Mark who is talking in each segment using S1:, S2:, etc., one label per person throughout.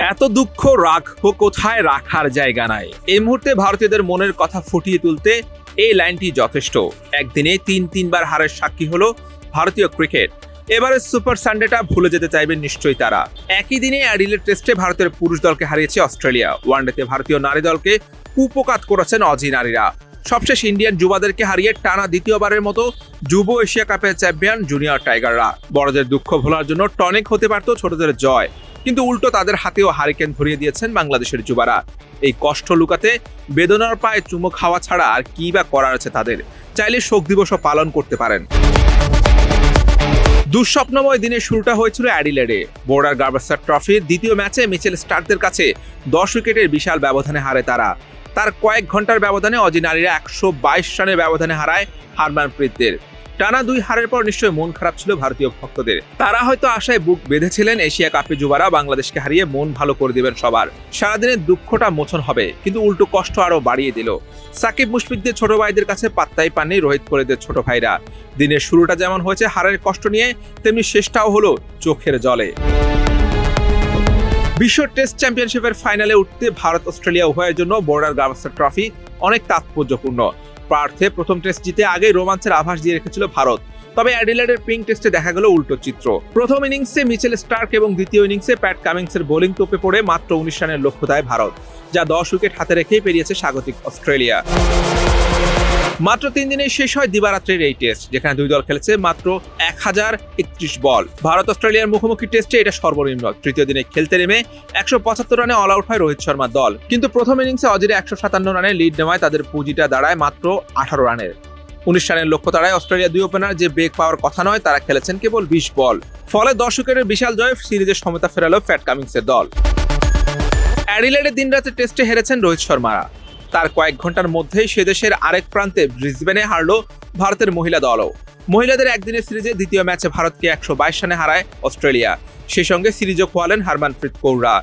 S1: এত দুঃখ রাখব কোথায় রাখার জায়গা নাই। এই মুহূর্তে ভারতীয়দের মনের কথা ফুটিয়ে তুলতে এই লাইনটি যথেষ্ট। একদিনে তিন, তিনবার হারের সাক্ষী হলো ভারতীয় ক্রিকেট। এবারে সুপার সানডেটা ভুলে যেতে চাইবেন নিশ্চয়ই তারা। একই দিনে অ্যাডিলেট টেস্টে ভারতের পুরুষ দলকে হারিয়েছে অস্ট্রেলিয়া। ওয়ানডেতে ভারতীয় নারী দলকে কুপকাত করেছেন অজি নারীরা। সবশেষ ইন্ডিয়ান যুবাদেরকে হারিয়ে টানা দ্বিতীয়বারের মতো যুব এশিয়া কাপের চ্যাম্পিয়ন জুনিয়র টাইগাররা। বড়দের দুঃখ ভোলার জন্য টনিক হতে পারত ছোটদের জয়। কিন্তু উল্টো তাদের হাতেও হারিকেন ধরিয়ে দিয়েছেন বাংলাদেশের যুবারা। এই কষ্ট লুকাতে বেদনার পায়ে চুমো খাওয়া ছাড়া আর কি বা করার আছে তাদের? চাইলে শোক দিবসও পালন করতে পারেন। দুঃস্বপ্নময় দিনের শুরুটা হয়েছিল অ্যাডিলেডে। বোর্ডার গার্বাসার ট্রফির দ্বিতীয় ম্যাচে মিচেল স্টারদের কাছে দশ উইকেটের বিশাল ব্যবধানে হারে তারা। তার কয়েক ঘণ্টার ব্যবধানে অজি নারীরা একশো বাইশ রানের ব্যবধানে হারায় হারমানপ্রীতদের। টানা দুই হারের পর নিশ্চয়ই মন খারাপ ছিল ভারতীয় ভক্তদের। তারা হয়তো আশায় বুক বেঁধেছিলেন এশিয়া কাপে যুবারা বাংলাদেশকে হারিয়ে মন ভালো করে দিবেন সবার। সারাদিনের দুঃখটা মোচন হবে, কিন্তু উল্টো কষ্ট আরও বাড়িয়ে দিল। সাকিব মুশফিকদের ছোট ভাইদের কাছে পাত্তাই পাননি রোহিত কোহলিদের ছোট ভাইরা। দিনের শুরুটা যেমন হয়েছে হারের কষ্ট নিয়ে, তেমনি শেষটাও হলো চোখের জলে। বিশ্ব টেস্ট চ্যাম্পিয়নশিপের ফাইনালে উঠতে ভারত অস্ট্রেলিয়া উভয়ের জন্য বর্ডার গাভাস্কার ট্রফি অনেক তাৎপর্যপূর্ণ। পার্থে প্রথম টেস্ট জিতে আগেই রোমাঞ্চের আভাস দিয়ে রেখেছিল ভারত। তবে অ্যাডিলেডের পিং টেস্টে দেখা গেল উল্টো চিত্র। প্রথম ইনিংসে মিচেল স্টার্ক এবং দ্বিতীয় ইনিংসে প্যাট কামিংসের বোলিং তোপে পড়ে মাত্র উনিশ রানের লক্ষ্য দেয় ভারত, যা দশ উইকেট হাতে রেখেই পেরিয়েছে স্বাগতিক অস্ট্রেলিয়া। মাত্র তিন দিনে শেষ হয় দিবারাত্রির এই টেস্ট যেখানে দুই দল খেলেছে মাত্র এক হাজার একত্রিশ বল। ভারত অস্ট্রেলিয়ার মুখোমুখি টেস্টে এটা সর্বনিম্ন, তৃতীয় দিনে খেলতে নেমে একশো পঁচাত্তর রানে অল আউট হয় রোহিত শর্মার দল। কিন্তু প্রথম ইনিংসে অজিরে একশো সাতান্ন রানে লিড নেওয়ায় তাদের পুঁজিটা দাঁড়ায় মাত্র আঠারো রানের। উনিশ রানের লক্ষ্য তারায় অস্ট্রেলিয়া দুই ওপেনার যে বেগ পাওয়ার কথা নয়, তারা খেলেছেন কেবল বিশ বল। ফলে উইকেটের বিশাল জয় সিরিজের সমতা ফেরালো ফ্যাট কামিংসের দল। অ্যাডিলেডে দিন রাতে টেস্টে হেরেছেন রোহিত শর্মারা। তার কয়েক ঘণ্টার মধ্যেই সে দেশের আরেক প্রান্তে ব্রিসবেনে হারলো ভারতের মহিলা দলও। মহিলাদের একদিনের সিরিজে দ্বিতীয় ম্যাচে ভারতকে একশো বাইশ রানে হারায় অস্ট্রেলিয়া। সেই সঙ্গে সিরিজও খোয়ালেন হারমানপ্রীত কৌররা।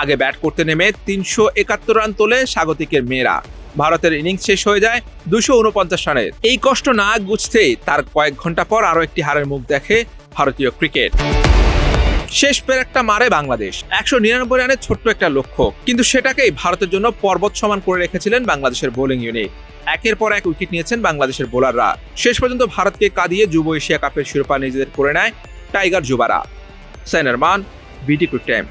S1: আগে ব্যাট করতে নেমে তিনশো একাত্তর রান তোলে স্বাগতিকের মেয়েরা। ভারতের ইনিংস শেষ হয়ে যায় দুশো উনপঞ্চাশ রানের এই কষ্ট না গুছতেই তার কয়েক ঘণ্টা পর আরও একটি হারের মুখ দেখে ভারতীয় ক্রিকেট। শেষ পেরেকটা মারে বাংলাদেশ। একশো নিরানব্বই রানের ছোট্ট একটা লক্ষ্য। কিন্তু সেটাকেই ভারতের জন্য পর্বত সমান করে রেখেছিলেন বাংলাদেশের বোলিং ইউনিট। একের পর এক উইকেট নিয়েছেন বাংলাদেশের বোলাররা। শেষ পর্যন্ত ভারতকে কাঁদিয়ে যুব এশিয়া কাপের শিরোপা নিজেদের করে নেয় টাইগার যুবারা। সাইনার মান বিটি কুইক টাইম